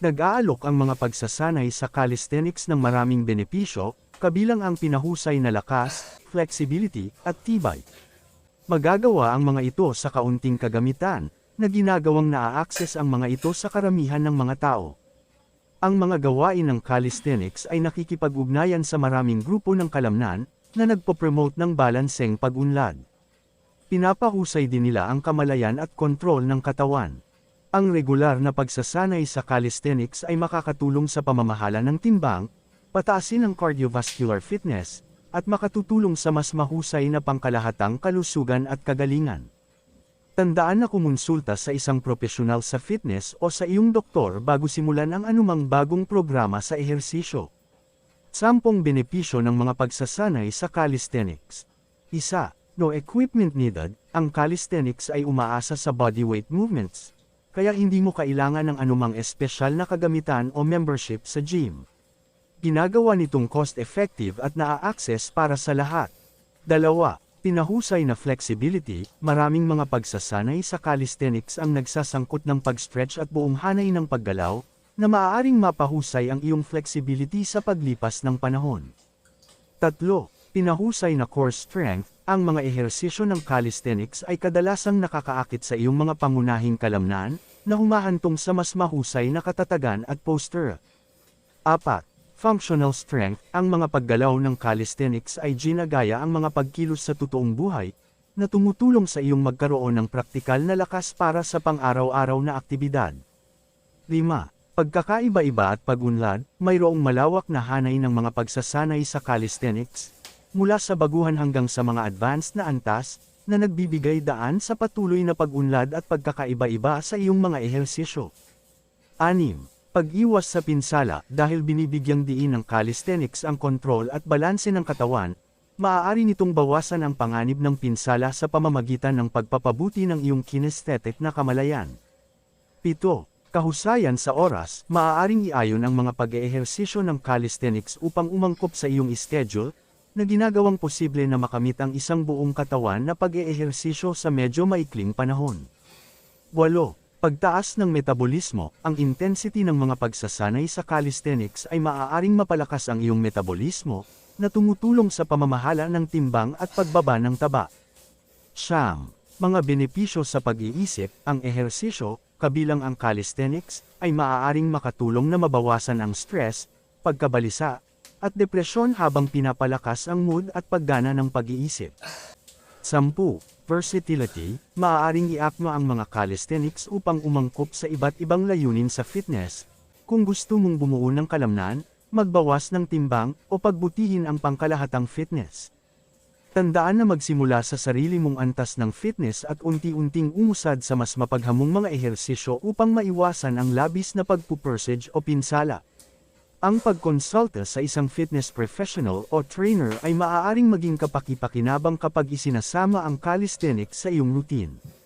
Nag-aalok ang mga pagsasanay sa calisthenics ng maraming benepisyo, kabilang ang pinahusay na lakas, flexibility, at tibay. Magagawa ang mga ito sa kaunting kagamitan, na ginagawang naa-access ang mga ito sa karamihan ng mga tao. Ang mga gawain ng calisthenics ay nakikipag-ugnayan sa maraming grupo ng kalamnan, na nagpo-promote ng balanseng pag-unlad. Pinapahusay din nila ang kamalayan at kontrol ng katawan. Ang regular na pagsasanay sa calisthenics ay makakatulong sa pamamahala ng timbang, pataasin ang cardiovascular fitness, at makatutulong sa mas mahusay na pangkalahatang kalusugan at kagalingan. Tandaan na kumonsulta sa isang profesional sa fitness o sa iyong doktor bago simulan ang anumang bagong programa sa ehersisyo. Sampung benepisyo ng mga pagsasanay sa calisthenics. Isa, no equipment needed, ang calisthenics ay umaasa sa bodyweight movements. Kaya hindi mo kailangan ng anumang espesyal na kagamitan o membership sa gym. Ginagawa nitong cost-effective at naa-access para sa lahat. Dalawa, pinahusay na flexibility, maraming mga pagsasanay sa calisthenics ang nagsasangkot ng pag-stretch at buong hanay ng paggalaw, na maaaring mapahusay ang iyong flexibility sa paglipas ng panahon. Tatlo, pinahusay na core strength, ang mga ehersisyo ng calisthenics ay kadalasang nakakaakit sa iyong mga pangunahing kalamnan, na humahantong sa mas mahusay na katatagan at posture. Apat, functional strength, ang mga paggalaw ng calisthenics ay ginagaya ang mga pagkilos sa totoong buhay, na tumutulong sa iyong magkaroon ng praktikal na lakas para sa pang-araw-araw na aktibidad. 5. Pagkakaiba-iba at pagunlad, mayroong malawak na hanay ng mga pagsasanay sa calisthenics, mula sa baguhan hanggang sa mga advanced na antas, na nagbibigay daan sa patuloy na pag-unlad at pagkakaiba-iba sa iyong mga ehersisyo. 6. Pag-iwas sa pinsala, dahil binibigyang diin ng calisthenics ang kontrol at balanse ng katawan, maaari nitong bawasan ang panganib ng pinsala sa pamamagitan ng pagpapabuti ng iyong kinesthetic na kamalayan. 7. Kahusayan sa oras, maaaring iayon ang mga pag-eehersisyo ng calisthenics upang umangkop sa iyong schedule, na ginagawang posible na makamit ang isang buong katawan na pag-eehersisyo sa medyo maikling panahon. 8. Pagtaas ng metabolismo, ang intensity ng mga pagsasanay sa calisthenics ay maaaring mapalakas ang iyong metabolismo, na tumutulong sa pamamahala ng timbang at pagbaba ng taba. Siyam. Mga benepisyo sa pag-iisip, ang ehersisyo, kabilang ang calisthenics, ay maaaring makatulong na mabawasan ang stress, pagkabalisa, at depresyon habang pinapalakas ang mood at paggana ng pag-iisip. 10. Versatility, maaaring iakma ang mga calisthenics upang umangkop sa iba't ibang layunin sa fitness. Kung gusto mong bumuo ng kalamnan, magbawas ng timbang, o pagbutihin ang pangkalahatang fitness. Tandaan na magsimula sa sarili mong antas ng fitness at unti-unting umusad sa mas mapaghamong mga ehersisyo upang maiwasan ang labis na pagpupursage o pinsala. Ang pagkonsulta sa isang fitness professional o trainer ay maaaring maging kapaki-pakinabang kapag isinasama ang calisthenics sa iyong routine.